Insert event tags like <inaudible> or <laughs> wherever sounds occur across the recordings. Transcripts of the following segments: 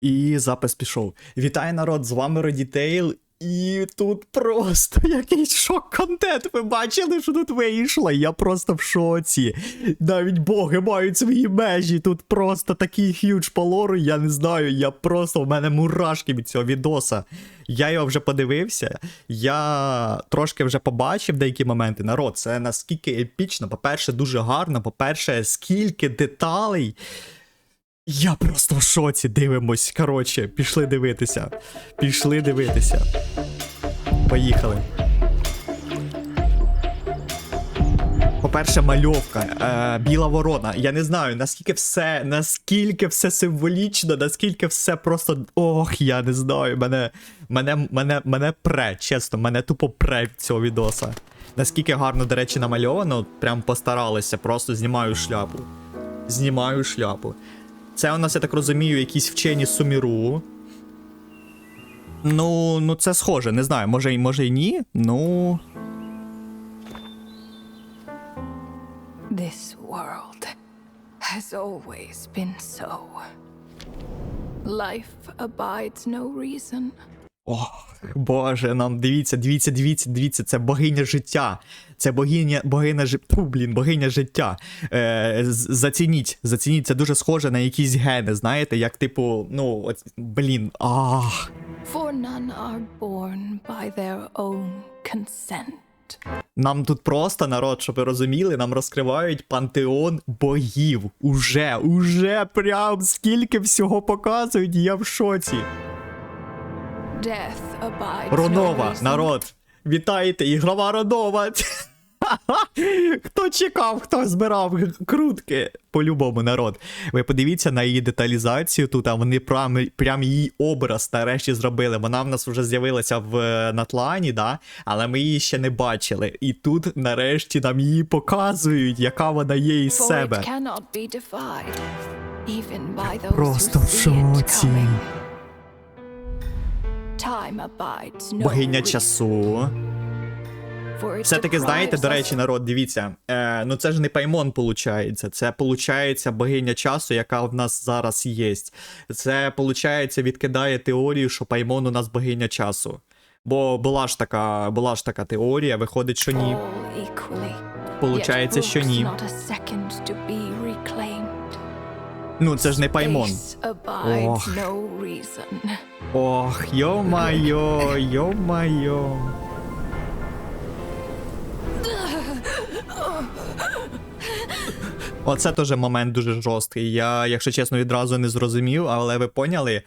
І запис пішов. Вітаю народ, з вами Родітейл. І тут просто <laughs> якийсь шок-контент. Ви бачили, що тут вийшло? Я просто в шоці. Навіть боги мають свої межі. Тут просто такий х'юдж по лору, я не знаю. Я просто в мене мурашки від цього відоса. Я його вже подивився. Я трошки вже побачив деякі моменти. Народ, це наскільки епічно. По-перше, дуже гарно. По-перше, скільки деталей. Я просто в шоці дивимось. Коротше, пішли дивитися. Пішли дивитися. Поїхали. По-перше, мальовка, е, біла ворона. Я не знаю, наскільки все, наскільки все символічно, наскільки все просто. Ох, я не знаю. Мене, мене, мене, мене пре, чесно, мене тупо пре від цього відоса. Наскільки гарно, до речі, намальовано, прям постаралися, просто знімаю шляпу. Знімаю шляпу. Це у нас, я так розумію, якісь вчені суміру. Ну, ну це схоже, не знаю, може, й- може і ні. Ну. This world has always been so. Life abides no reason. Ох, Боже, нам дивіться, дивіться, дивіться, дивіться, це богиня життя. Це богиня, богиня життя. блін, богиня життя. Е, зацініть, зацініть, це дуже схоже на якісь гени, знаєте, як типу, ну, от, блін, ах. For none are born by their own consent. Нам тут просто народ, щоб ви розуміли, нам розкривають пантеон богів. Уже, уже прям скільки всього показують, я в шоці. Ронова, народ. Вітайте, ігрова Ронова. Хто чекав, хто збирав крутки? По-любому, народ. Ви подивіться на її деталізацію тут, а вони прям, прям її образ нарешті зробили. Вона в нас вже з'явилася в е, Натлані, да? але ми її ще не бачили. І тут нарешті нам її показують, яка вона є із себе. Просто в шоці. Богиня часу. For it Все-таки, знаєте, до речі, народ, дивіться. Е, ну це ж не паймон, получається. Це получається богиня часу, яка в нас зараз є. Це, получається, відкидає теорію, що паймон у нас богиня часу. Бо була ж така, була ж така теорія, виходить, що ні. Получається, що ні. Ну, це ж не паймон. Ох. Ох, йо-майо, йо-майо. Оце теж момент дуже жорсткий. Я, якщо чесно, відразу не зрозумів, але ви поняли?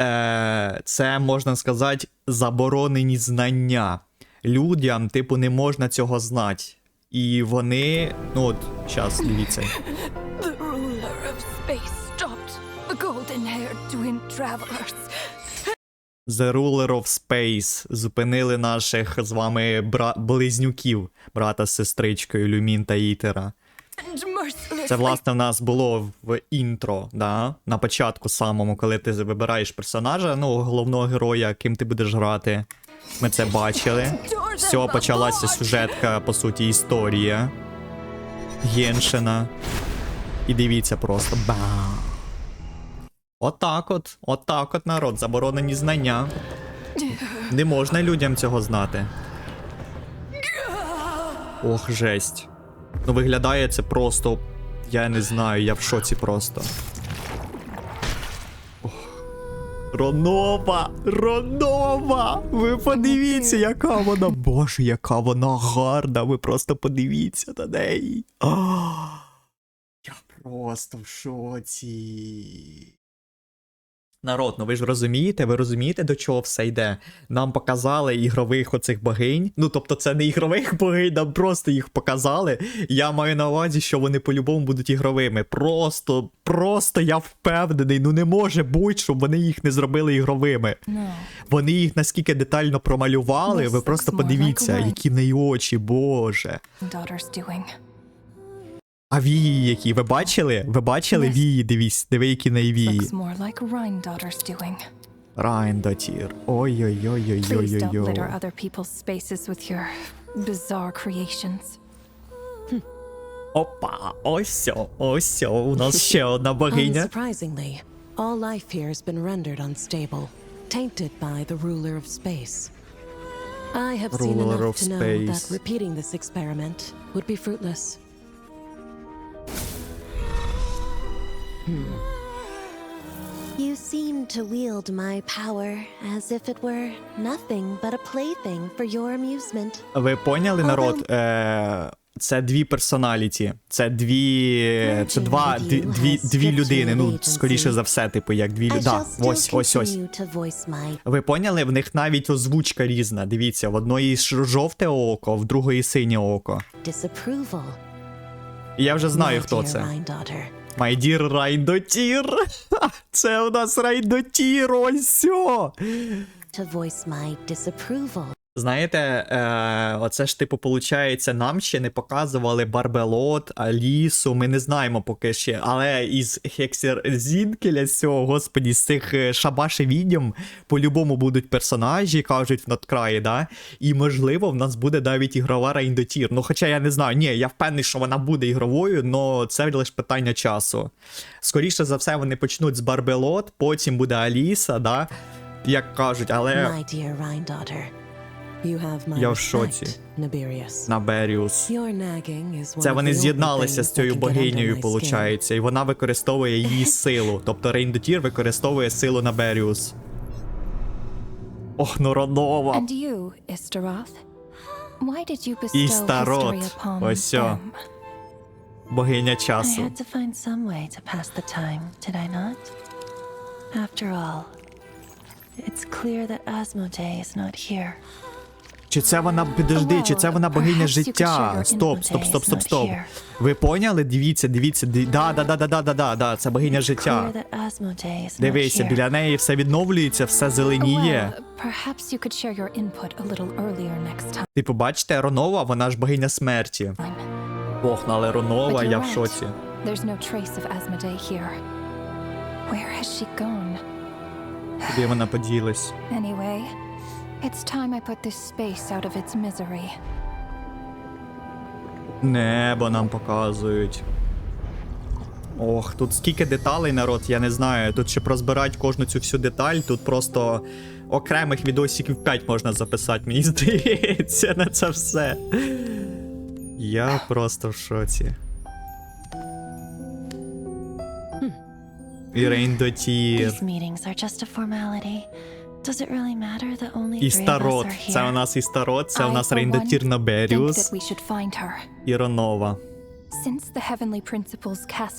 Е, це можна сказати заборонені знання. Людям, типу, не можна цього знати. І вони. Ну от, зараз, дивіться. The ruler of space stopped the golden-haired twin travelers. The Ruler of Space зупинили наших з вами бра... близнюків, брата з сестричкою Люмін та Ітера. And Це, власне, в нас було в інтро, да? на початку самому, коли ти вибираєш персонажа, ну, головного героя, ким ти будеш грати. Ми це бачили. <laughs> Цього почалася сюжетка, по суті, історія Геншина. І дивіться просто бам. Отак от, отак от народ, заборонені знання. Не можна людям цього знати. Ох, жесть. Ну, виглядає це просто. Я не знаю, я в шоці просто. Ронова! Ронова! Ви подивіться, яка вона. Боже, яка вона гарна. Ви просто подивіться на неї. А, я просто в шоці. Народ, ну ви ж розумієте, ви розумієте, до чого все йде? Нам показали ігрових оцих богинь. Ну, тобто, це не ігрових богинь, нам просто їх показали. Я маю на увазі, що вони по-любому будуть ігровими. Просто, просто я впевнений, ну не може бути, щоб вони їх не зробили ігровими. No. Вони їх наскільки детально промалювали, This ви просто подивіться, like які в неї очі, боже. Daughter's doing. А вії які? Ви бачили? Ви бачили Yes. вії? Дивіться, диви, які в неї вії. Looks more like Rhine daughter's doing. Райндотір. Please don't Ой-ой-ой-ой-ой-ой. litter other people's spaces with your bizarre creations. Опа, ось, о, ось, о, у нас <laughs> ще одна богиня. Unsurprisingly, All life here has been rendered unstable, tainted by the ruler of space. I have seen Ruler enough of to know space. that repeating this experiment would be fruitless. You seem to wield my power as if it were nothing but a plaything for your amusement. Ви поняли, народ? Е, це дві персоналіті. Це дві. Це два дві, дві, дві людини. Ну, скоріше за все, типу, як дві I люди. Да, ось, ось, ось. continue to voice my Ви поняли? В них навіть озвучка різна. Дивіться, в одної жовте око, в другої синє око. я вже знаю, хто це. Dear Райндотір. Це у нас Райндотір, ось. To voice my disapproval. Знаєте, е, оце ж типу, получається, нам ще не показували Барбелот, Алісу. Ми не знаємо поки ще. Але із Хексер Зінкеля з цього, господі, з цих е, шабаші відьом по-любому будуть персонажі, кажуть в надкраї, да? І можливо, в нас буде навіть ігрова Рейндотір. Ну, хоча я не знаю, ні, я впевнений, що вона буде ігровою, але це лише питання часу. Скоріше за все, вони почнуть з Барбелот, потім буде Аліса, да? Як кажуть, але My dear Я в шоці. Naberius. на Беріус. Your nagging is one Це вони з'єдналися з цією богинею, получається, і вона використовує її силу. Тобто Рейндотір використовує силу на Беріус. Ох, ну bestow Істарот. Ось them? Богиня часу. After all, it's clear that Asmodee is not here. Чи це вона підожди, чи це вона богиня життя? Стоп, стоп, стоп, стоп, стоп. Ви поняли? Дивіться, дивіться. ди- Да, да, да, да, да, да, да, да. Це богиня життя. Дивися, біля неї все відновлюється, все зеленіє. Well, perhaps you could share your input a little earlier next time. Типу, бачите, Ронова, вона ж богиня смерті. Ох, ну але Ронова, я в шоці. Куди вона поділась? Anyway, it's time I put this space out of its misery. Небо нам показують. Ох, тут скільки деталей, народ, я не знаю. Тут ще прозбирати кожну цю всю деталь, тут просто окремих відосиків 5 можна записати, мені <laughs> здається, на це все. Я просто в шоці. І Рейндотір. These meetings are just a formality. Does it really matter that only І three of us Старот. are Це у нас і Старот, це у нас find her. і Ронова.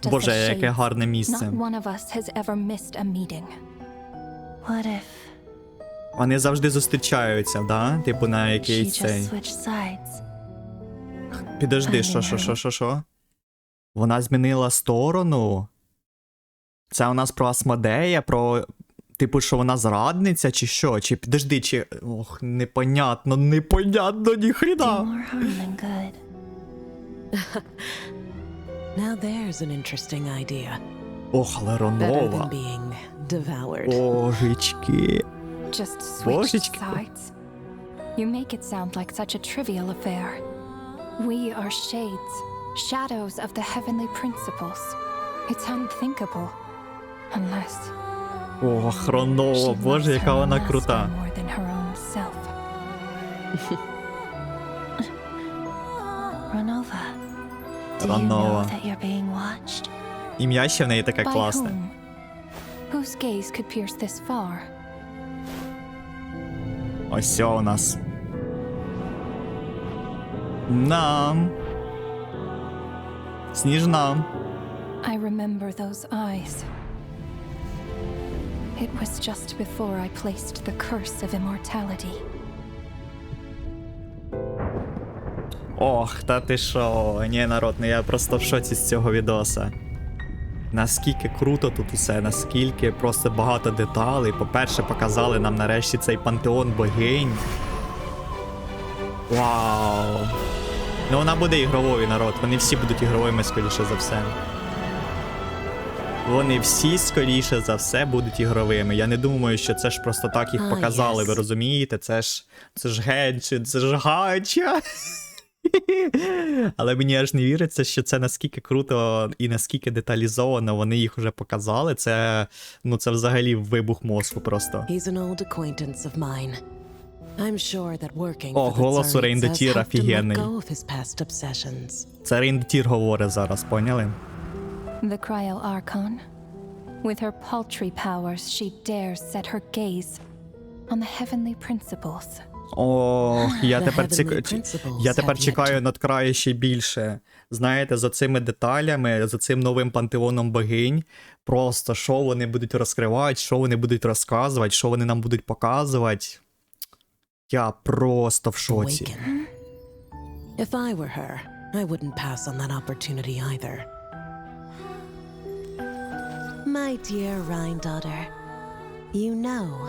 Боже, яке гарне місце. Вони завжди зустрічаються, да? Типу на якийсь цей. Підожди, що, що, що, що, що? Вона змінила сторону. Це у нас про Асмодея, про. Типу, що вона зрадниця, чи що? Чи підожди, чи. Ох, непонятно, непонятно, idea. Ох, але Ронова. Божечки. Just Божечки. sides. You make it sound like such a trivial affair. We are shades, shadows of the heavenly principles. It's unthinkable. Unless Ох, she Ронова, боже, loves яка her вона master крута. more than her own self. Ronova, do you Ронова. know that you're being watched? <laughs> Ім'я ще в неї таке By класне. whom? Whose gaze could pierce this far? Ось все у нас. Нам. Сніжна. I remember those eyes. It was just before I placed the curse of immortality. Ох, та ти шо? Ні, народ, ну я просто в шоці з цього відоса. Наскільки круто тут усе, наскільки просто багато деталей. По-перше, показали нам нарешті цей пантеон богинь. Вау. Ну вона буде ігровою, народ. Вони всі будуть ігровими, скоріше за все. Вони всі, скоріше за все, будуть ігровими. Я не думаю, що це ж просто так їх показали, yes. ви розумієте? Це ж. Це ж генчин, це ж гача. <laughs> Але мені аж не віриться, що це наскільки круто і наскільки деталізовано вони їх вже показали. Це, ну, це взагалі вибух мозку просто. О, голос у Tsarits Рейнда has Тіра helped him let офігенний. Це Рейндтір говорить зараз, поняли? The Cryo Archon. With her paltry powers, she dares set her gaze on the heavenly principles. Ох, <laughs> я тепер, heavenly я тепер чекаю над краю ще більше. Знаєте, за цими деталями, за цим новим пантеоном богинь. Просто що вони будуть розкривати, що вони будуть розказувати, що вони нам будуть показувати. Я просто в шоці. If I were her, I wouldn't pass on that opportunity either. My dear Rhine daughter, you know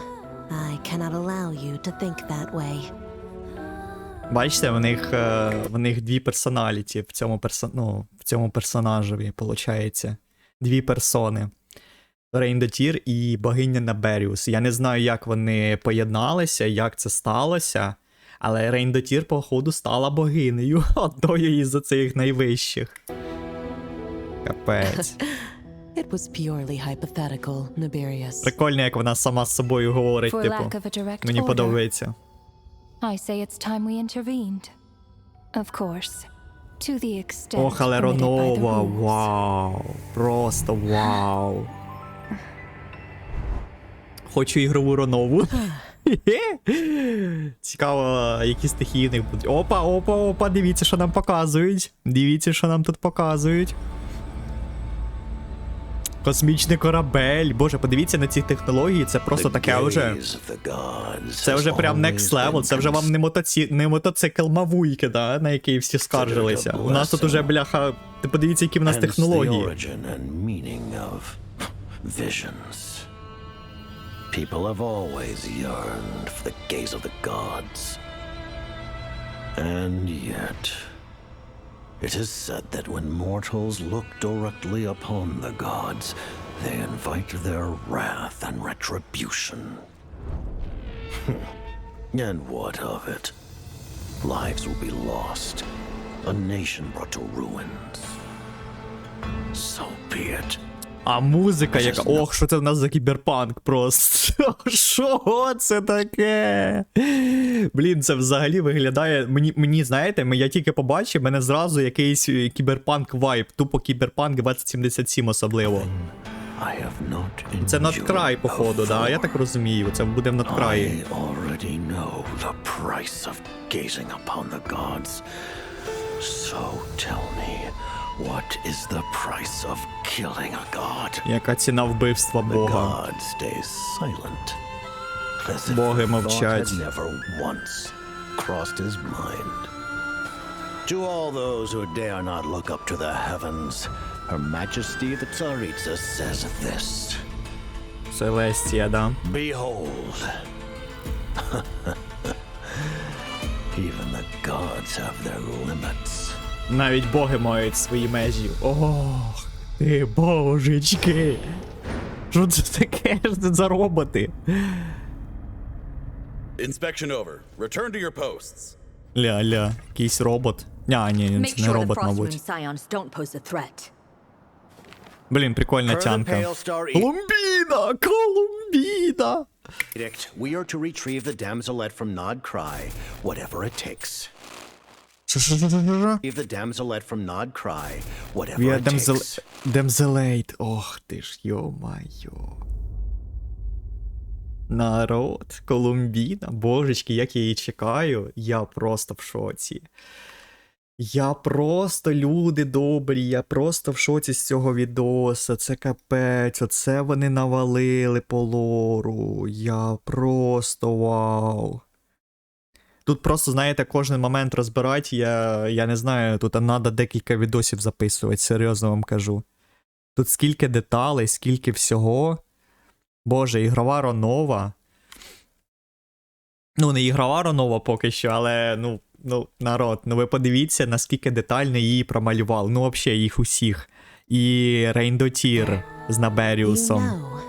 I cannot allow you to think that way. Бачите, в них, е, в них дві персоналіті в цьому, перso... ну, в цьому персонажеві, виходить. Дві персони. Рейндотір і богиня Наберіус. Я не знаю, як вони поєдналися, як це сталося. Але Рейндотір, походу, стала богинею <laughs> одною із цих найвищих. Капець. <laughs> It was purely hypothetical, Nibirius. Прикольно, як вона сама з собою говорить, For типу. lack of a direct Мені order, подобається. I say it's time we intervened. Of course, to the extent Ох, але permitted by the Ронова, rules. вау. Просто вау. Хочу ігрову Ронову. <laughs> Цікаво, які стихії в них будуть. Опа, опа, опа, дивіться, що нам показують. Дивіться, що нам тут показують. Космічний корабель. Боже, подивіться на ці технології, це просто таке вже. Це вже прям next level, це вже вам не, мотоці... не мотоцикл Мавуйки, да, на який всі скаржилися. У нас тут уже, бляха, ти подивіться, які в нас технології. People have always yearned for the gaze of the gods. And yet, it is said that when mortals look directly upon the gods, they invite their wrath and retribution. <laughs> and what of it? Lives will be lost, a nation brought to ruins. So be it. А музика, яка. Ох, що це в нас за кіберпанк просто. <laughs> Що це таке? Блін, це взагалі виглядає. Мені, мені знаєте, я тільки побачив, мене зразу якийсь е, кіберпанк вайб, тупо кіберпанк 2077 особливо. Це надкрай, походу, да? Я так розумію. Це буде в надкраї. So tell me, what is the price of killing a god? Яка ціна вбивства The Бога? god stays silent. As if Боги the thought мовчать. had never once crossed his mind. To all those who dare not look up to the heavens, Her Majesty the Tsaritsa says this. Селестія, да. Behold. <laughs> Even the gods have their limits. Навіть боги мають свої межі. Ох, ти божечки. Що це таке? Що це за роботи? Inspection over. Return to your posts. Ля-ля, якийсь робот. Ня, ні, це не робот, мабуть. Блін, прикольна тянка. Колумбіна! Колумбіна! We are to retrieve the damselette from Nod Cry, whatever it takes. Що-що-що-що-що? Retrieve the damselette from Nod Cry, whatever it takes. Демзелейт. Ох ти ж, йо-майо. Народ, Колумбіна, божечки, як я її чекаю, я просто в шоці. Я просто, люди добрі, я просто в шоці з цього відоса. Це капець, оце вони навалили по лору. Я просто вау. Тут просто, знаєте, кожен момент розбирати, я, я не знаю, тут треба декілька відосів записувати, серйозно вам кажу. Тут скільки деталей, скільки всього. Боже, ігрова Ронова. Ну, не ігрова Ронова поки що, але ну, ну, народ, ну ви подивіться, наскільки детально її промалював. Ну, взагалі, їх усіх. І Рейндотір з You Наберіусом. know.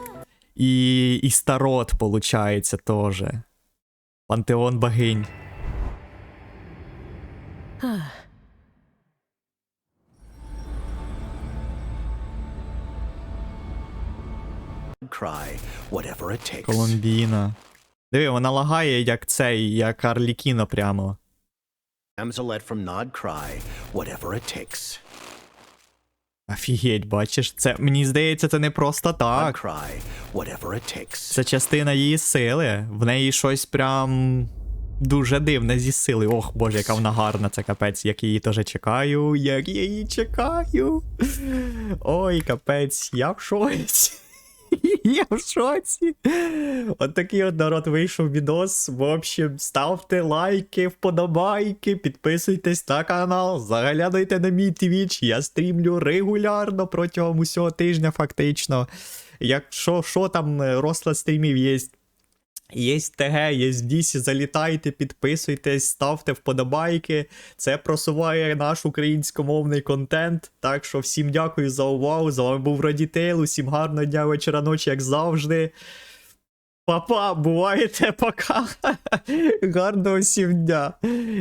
І, і Старот, получається, теж. Пантеон богинь. Cry, whatever it takes. Коломбіна. Диви, вона лагає, як цей, як Арлікіно прямо. Amzolet from Nod Cry, whatever it takes. Офігеть, бачиш, це мені здається, це не просто так. Cry, whatever it takes. Це частина її сили. В неї щось прям дуже дивне зі сили. Ох, боже, яка вона гарна, це капець, як її теж чекаю, як я її чекаю. Ой, капець, я в шоці. <laughs> Я в шоці. От такий от народ вийшов відос. В общем, ставте лайки, вподобайки, підписуйтесь на канал, заглядайте на мій твіч. Я стрімлю регулярно протягом усього тижня, фактично. Якщо що там е, розклад стрімів є. Є ТГ, є в Дісі, залітайте, підписуйтесь, ставте вподобайки. Це просуває наш українськомовний контент. Так що всім дякую за увагу. З вами був Радітейл. Усім гарного дня, вечора, ночі, як завжди. Папа, бувайте, <laughs> пока. Гарного всім дня.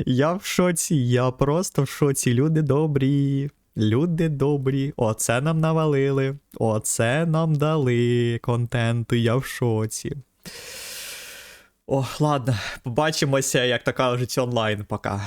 Я в шоці, я просто в шоці. Люди добрі. Люди добрі. Оце нам навалили. Оце нам дали контенту. Я в шоці. О, ладно, побачимося, як то кажуть, онлайн. Пока.